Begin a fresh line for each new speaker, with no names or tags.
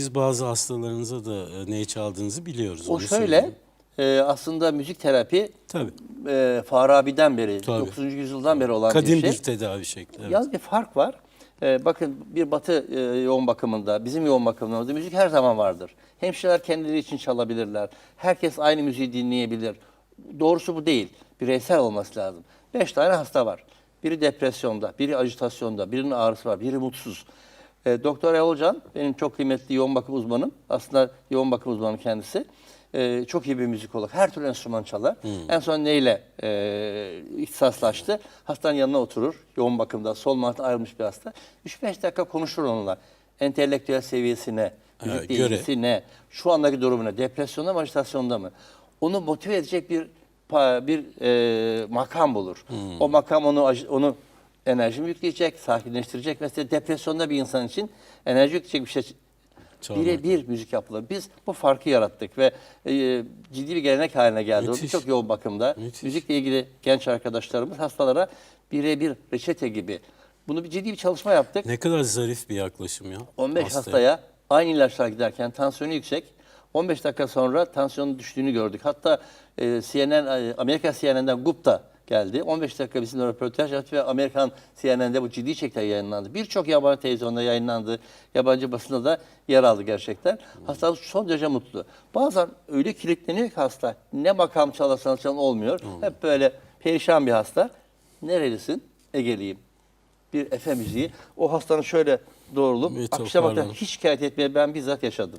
biz bazı hastalarınıza da e, ney çaldığınızı biliyoruz.
O
onu
şöyle
söyleyeyim.
e, aslında müzik terapi
Tabii.
e, Farabi'den beri,
Tabii.
9. yüzyıldan beri olan
Kadim
bir şey.
bir tedavi şekli. Evet.
Yalnız bir fark var. Ee, bakın bir batı e, yoğun bakımında, bizim yoğun bakımımızda müzik her zaman vardır. Hemşireler kendileri için çalabilirler. Herkes aynı müziği dinleyebilir. Doğrusu bu değil. Bireysel olması lazım. Beş tane hasta var. Biri depresyonda, biri ajitasyonda, birinin ağrısı var, biri mutsuz. E, Doktor Erolcan benim çok kıymetli yoğun bakım uzmanım. Aslında yoğun bakım uzmanı kendisi. E, çok iyi bir müzikolog. Her türlü enstrüman çalar. En son neyle e, ihtisaslaştı? Hastanın yanına oturur. Yoğun bakımda sol mantıktan ayrılmış bir hasta. 3-5 dakika konuşur onunla. Entelektüel seviyesine, müzikle
göre.
ilgisi ne, şu andaki durumu ne, depresyonda mı, ajitasyonda mı? Onu motive edecek bir bir e, makam bulur. O makam onu onu enerji mi yükleyecek, sakinleştirecek. Mesela depresyonda bir insan için enerji yükleyecek bir şey
Çalmak.
birebir müzik yapılır. Biz bu farkı yarattık ve e, ciddi bir gelenek haline geldi.
Müthiş.
Birçok yoğun bakımda
Müthiş.
müzikle ilgili genç arkadaşlarımız hastalara birebir reçete gibi. Bunu bir ciddi bir çalışma yaptık.
Ne kadar zarif bir yaklaşım ya.
15
hastaya.
hastaya aynı ilaçlar giderken tansiyonu yüksek. 15 dakika sonra tansiyonun düştüğünü gördük. Hatta e, CNN, e, Amerika CNN'den Gupta geldi. 15 dakika bizimle röportaj yaptı ve Amerikan CNN'de bu ciddi şekilde yayınlandı. Birçok yabancı televizyonda yayınlandı. Yabancı basında da yer aldı gerçekten. Hastalar son derece mutlu. Bazen öyle kilitleniyor ki hasta. Ne makam çalarsan çalın olmuyor. Hep böyle perişan bir hasta. Nerelisin? Egeliyim bir Efe müziği. O hastanın şöyle doğrulup akşama kadar hiç şikayet etmeye ben bizzat yaşadım.